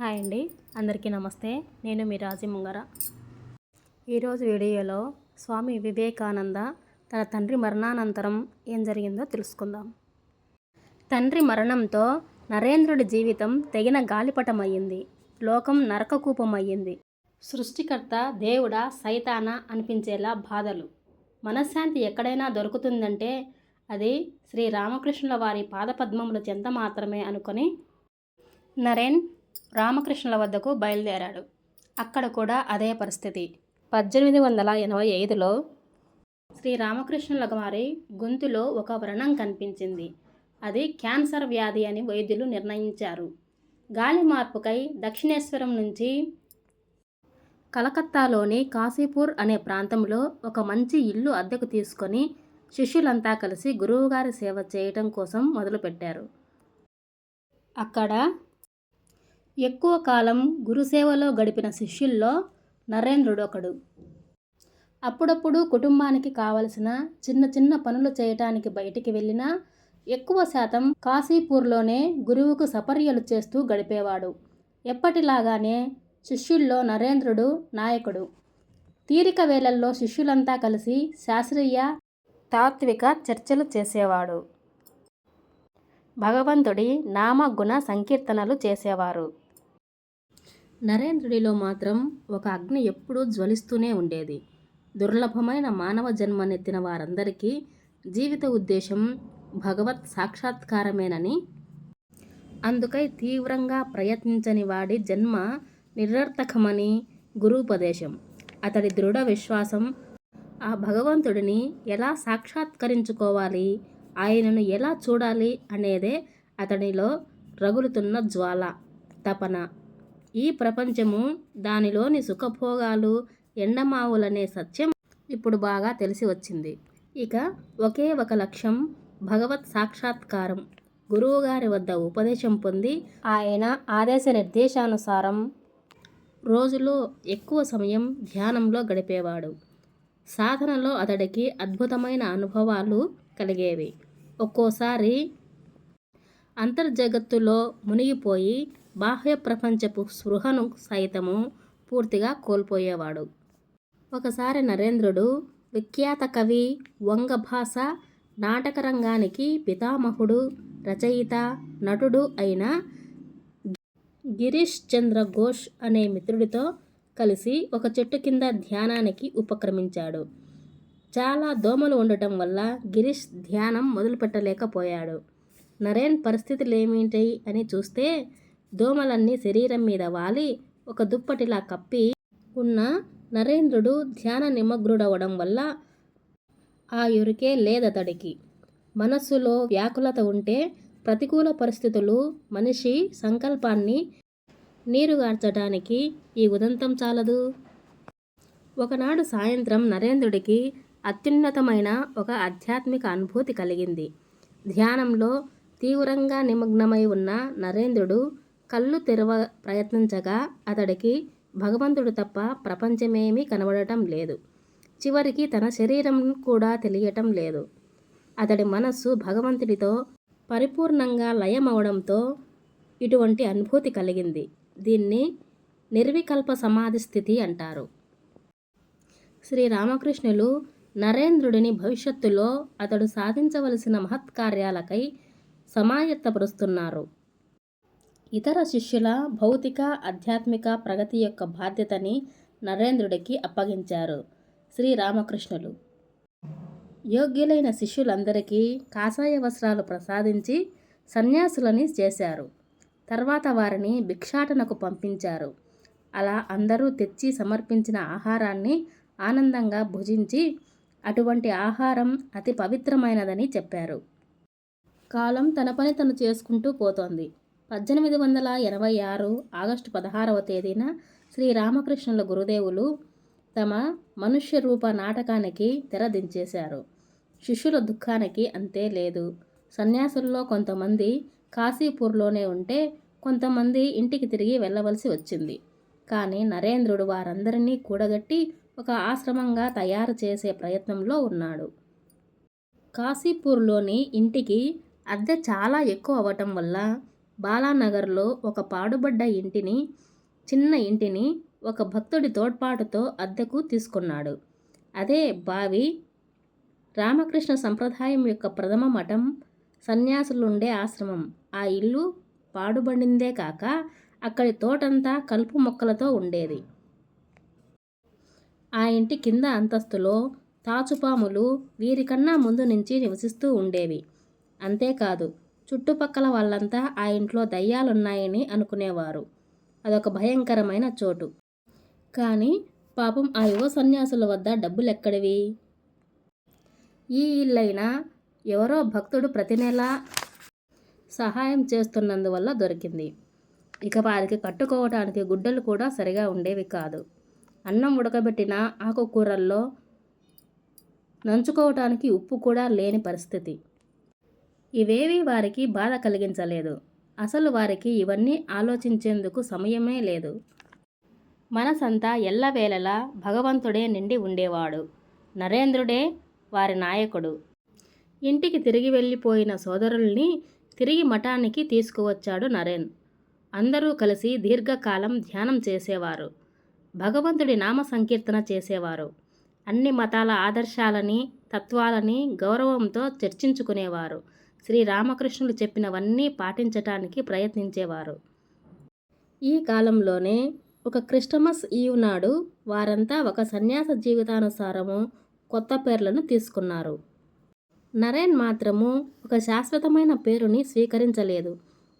Hi అండి. అందరికీ నమస్తే. నేను మీ రాజీ ముంగర. ఈరోజు వీడియోలో స్వామి వివేకానంద తన తండ్రి మరణానంతరం ఏం జరిగిందో తెలుసుకుందాం. తండ్రి మరణంతో నరేంద్రుడి జీవితం తెగిన గాలిపటమయ్యింది. లోకం నరకకూపమయ్యింది. సృష్టికర్త దేవుడా సైతాన అనిపించేలా బాధలు. మనశ్శాంతి ఎక్కడైనా దొరుకుతుందంటే అది శ్రీ రామకృష్ణుల వారి పాదపద్మముల చెంత మాత్రమే అనుకొని నరేన్ రామకృష్ణుల వద్దకు బయలుదేరాడు. అక్కడ కూడా అదే పరిస్థితి. పద్దెనిమిది వందల ఎనభై ఐదులో శ్రీ రామకృష్ణుల వారి గొంతులో ఒక వ్రణం కనిపించింది. అది క్యాన్సర్ వ్యాధి అని వైద్యులు నిర్ణయించారు. గాలి మార్పుకై దక్షిణేశ్వరం నుంచి కలకత్తాలోని కాశీపూర్ అనే ప్రాంతంలో ఒక మంచి ఇల్లు అద్దెకు తీసుకొని శిష్యులంతా కలిసి గురువుగారి సేవ చేయటం కోసం మొదలుపెట్టారు. అక్కడ ఎక్కువ కాలం గురుసేవలో గడిపిన శిష్యుల్లో నరేంద్రుడు ఒకడు. అప్పుడప్పుడు కుటుంబానికి కావలసిన చిన్న చిన్న పనులు చేయటానికి బయటికి వెళ్ళినా ఎక్కువ శాతం కాశీపూర్లోనే గురువుకు సపర్యలు చేస్తూ గడిపేవాడు. ఎప్పటిలాగానే శిష్యుల్లో నరేంద్రుడు నాయకుడు. తీరిక వేళల్లో శిష్యులంతా కలిసి శాస్త్రీయ తాత్విక చర్చలు చేసేవాడు. భగవంతుడి నామగుణ సంకీర్తనలు చేసేవారు. నరేంద్రుడిలో మాత్రం ఒక అగ్ని ఎప్పుడూ జ్వలిస్తూనే ఉండేది. దుర్లభమైన మానవ జన్మనెత్తిన వారందరికీ జీవిత ఉద్దేశం భగవత్ సాక్షాత్కారమేనని. అందుకై తీవ్రంగా ప్రయత్నించని వాడి జన్మ నిరర్థకమని గురూపదేశం అతడి దృఢ విశ్వాసం ఆ భగవంతుడిని ఎలా సాక్షాత్కరించుకోవాలి ఆయనను ఎలా చూడాలి అనేదే అతడిలో రగులుతున్న జ్వాల తపన. ఈ ప్రపంచము దానిలోని సుఖభోగాలు ఎండమావులనే సత్యం ఇప్పుడు బాగా తెలిసి వచ్చింది. ఇక ఒకే ఒక లక్ష్యం భగవత్ సాక్షాత్కారం. గురువుగారి వద్ద ఉపదేశం పొంది ఆయన ఆదేశ నిర్దేశానుసారం రోజులో ఎక్కువ సమయం ధ్యానంలో గడిపేవాడు. సాధనలో అతడికి అద్భుతమైన అనుభవాలు కలిగేవి. ఒక్కోసారి అంతర్జగత్తులో మునిగిపోయి బాహ్య ప్రపంచపు స్పృహను సైతము పూర్తిగా కోల్పోయేవాడు. ఒకసారి నరేంద్రుడు విఖ్యాత కవి వంగభాష నాటకరంగానికి పితామహుడు రచయిత నటుడు అయిన గిరీష్ చంద్ర ఘోష్ అనే మిత్రుడితో కలిసి ఒక చెట్టు కింద ధ్యానానికి ఉపక్రమించాడు. చాలా దోమలు ఉండటం వల్ల గిరీష్ ధ్యానం మొదలుపెట్టలేకపోయాడు. నరేన్ పరిస్థితులు ఏమిటి అని చూస్తే దోమలన్నీ శరీరం మీద వాలి ఒక దుప్పటిలా కప్పి ఉన్న నరేంద్రుడు ధ్యాన నిమగ్నుడవడం వల్ల ఆ యురికే లేదతడికి మనస్సులో వ్యాకులత ఉంటే ప్రతికూల పరిస్థితులు మనిషి సంకల్పాన్ని నీరుగార్చడానికి ఈ ఉదంతం చాలదు. ఒకనాడు సాయంత్రం నరేంద్రుడికి అత్యున్నతమైన ఒక ఆధ్యాత్మిక అనుభూతి కలిగింది. ధ్యానంలో తీవ్రంగా నిమగ్నమై ఉన్న నరేంద్రుడు కళ్ళు తెరవ ప్రయత్నించగా అతడికి భగవంతుడు తప్ప ప్రపంచమేమీ కనబడటం లేదు. చివరికి తన శరీరం కూడా తెలియటం లేదు. అతడి మనస్సు భగవంతుడితో పరిపూర్ణంగా లయమవడంతో ఇటువంటి అనుభూతి కలిగింది. దీన్ని నిర్వికల్ప సమాధి స్థితి అంటారు. శ్రీ రామకృష్ణులు నరేంద్రుడిని భవిష్యత్తులో అతడు సాధించవలసిన మహత్కార్యాలకై సమాయత్తపరుస్తున్నారు. ఇతర శిష్యుల భౌతిక ఆధ్యాత్మిక ప్రగతి యొక్క బాధ్యతని నరేంద్రుడికి అప్పగించారు శ్రీరామకృష్ణులు యోగ్యులైన శిష్యులందరికీ కాషాయ వస్త్రాలు ప్రసాదించి సన్యాసులని చేశారు. తర్వాత వారిని భిక్షాటనకు పంపించారు. అలా అందరూ తెచ్చి సమర్పించిన ఆహారాన్ని ఆనందంగా భుజించి అటువంటి ఆహారం అతి పవిత్రమైనదని చెప్పారు. కాలం తన పని తను చేసుకుంటూ పోతోంది. పద్దెనిమిది వందల ఎనభై ఆరు ఆగస్టు పదహారవ తేదీన శ్రీ రామకృష్ణుల గురుదేవులు తమ మనుష్య రూప నాటకానికి తెరదించేశారు శిష్యుల దుఃఖానికి అంతే లేదు. సన్యాసుల్లో కొంతమంది కాశీపూర్లోనే ఉంటే కొంతమంది ఇంటికి తిరిగి వెళ్ళవలసి వచ్చింది. కానీ నరేంద్రుడు వారందరినీ కూడగట్టి ఒక ఆశ్రమంగా తయారు చేసే ప్రయత్నంలో ఉన్నాడు. కాశీపూర్లోని ఇంటికి అద్దె చాలా ఎక్కువ అవ్వటం వల్ల బాలానగర్లో ఒక పాడుబడ్డ ఇంటిని చిన్న ఇంటిని ఒక భక్తుడి తోడ్పాటుతో అద్దెకు తీసుకున్నాడు. అదే బావి రామకృష్ణ సంప్రదాయం యొక్క ప్రథమ మఠం సన్యాసులుండే ఆశ్రమం. ఆ ఇల్లు పాడుబడిందే కాక అక్కడి తోటంతా కలుపు మొక్కలతో ఉండేది. ఆ ఇంటి కింద అంతస్తులో తాచుపాములు వీరికన్నా ముందు నుంచి నివసిస్తూ ఉండేవి. అంతేకాదు చుట్టుపక్కల వాళ్ళంతా ఆ ఇంట్లో దయ్యాలున్నాయని అనుకునేవారు. అదొక భయంకరమైన చోటు. కానీ పాపం ఆ యువ సన్యాసుల వద్ద డబ్బులెక్కడివి? ఈ ఇల్లైనా ఎవరో భక్తుడు ప్రతి నెల సహాయం చేస్తున్నందువల్ల దొరికింది. ఇక వారికి కట్టుకోవటానికి గుడ్డలు కూడా సరిగా ఉండేవి కాదు. అన్నం ఉడకబెట్టిన ఆకుకూరల్లో నంచుకోవటానికి ఉప్పు కూడా లేని పరిస్థితి. ఇవేవి వారికి బాధ కలిగించలేదు. అసలు వారికి ఇవన్నీ ఆలోచించేందుకు సమయమే లేదు. మనసంతా ఎల్లవేళలా భగవంతుడే నిండి ఉండేవాడు. నరేంద్రుడే వారి నాయకుడు. ఇంటికి తిరిగి వెళ్ళిపోయిన సోదరుల్ని తిరిగి మఠానికి తీసుకువచ్చాడు నరేన్. అందరూ కలిసి దీర్ఘకాలం ధ్యానం చేసేవారు. భగవంతుడి నామ సంకీర్తన చేసేవారు. అన్ని మతాల ఆదర్శాలని తత్వాలని గౌరవంతో చర్చించుకునేవారు. శ్రీరామకృష్ణులు చెప్పినవన్నీ పాటించటానికి ప్రయత్నించేవారు. ఈ కాలంలోనే ఒక క్రిస్టమస్ ఈవ్ నాడు వారంతా ఒక సన్యాస జీవితానుసారము కొత్త పేర్లను తీసుకున్నారు. నరేన్ మాత్రము ఒక శాశ్వతమైన పేరుని స్వీకరించలేదు.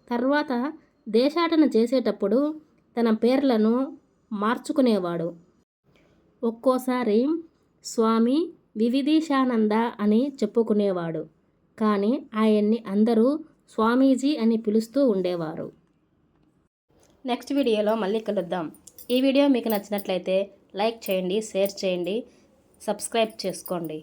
తర్వాత దేశాటన చేసేటప్పుడు తన పేర్లను మార్చుకునేవాడు. ఒక్కోసారి స్వామి వివిధీశానంద అని చెప్పుకునేవాడు. కానీ ఆయన్ని అందరూ స్వామీజీ అని పిలుస్తూ ఉండేవారు. నెక్స్ట్ వీడియోలో మళ్ళీ కలుద్దాం. ఈ వీడియో మీకు నచ్చినట్లయితే లైక్ చేయండి షేర్ చేయండి సబ్స్క్రైబ్ చేసుకోండి.